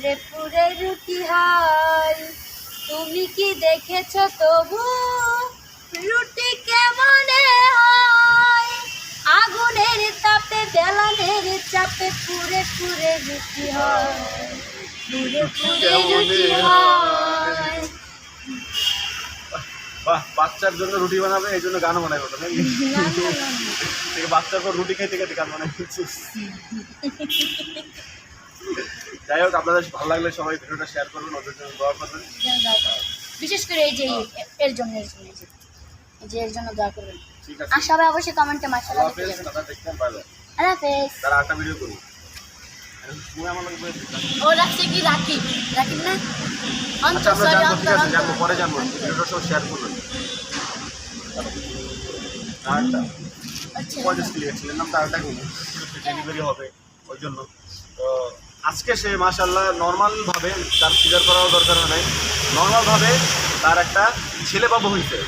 পুরে পুরে রুটি হয় তুমি কি দেখেছ তবু? রুটি কেমন হয়? আগুনের তাপে বেলানের চাপে পুরে পুরে রুটি হয়। পুরে পুরে রুটি হয়? বাহ বাচ্চার জন্য রুটি বানাবে এই জন্য গান বানাবে ওটা নাকি? বাচ্চার পর রুটি খাইতে খাইতে গান বানাই। যাই হোক আপনাদের ভালো লাগলে সবাই ভিডিওটা শেয়ার করবেন ওদের জন্য দোয়া করবেন। বিশেষ করে এই যে এর জন্য এর জন্য এই যে- এর জন্য দোয়া করবেন। ঠিক আছে। আর সবাই অবশ্যই কমেন্টে মাসাল্লাহ আল্লাহ লিখে হাফেজ যাবেন। টাটা দেখতেন বাই বাই আল্লাহ হাফেজ। তারা একটা ভিডিও করুন। ও রাখছে কি? রাখি। রাকিব না? আচ্ছা অন্তর সরি ঠিক অন্তর। পরে জানব। ভিডিওটা সব শেয়ার করবেন আরেকটা। আচ্ছা। ক্লিয়ার ছিলেন কিন্তু ডেলিভারি হবে ওই জন্য। তো আজকে সে মাসাল্লাহ নর্মালভাবে তার সিজার করাও দরকার হয় নাই। নর্মালভাবে তার একটা ছেলে বাবু হয়েছে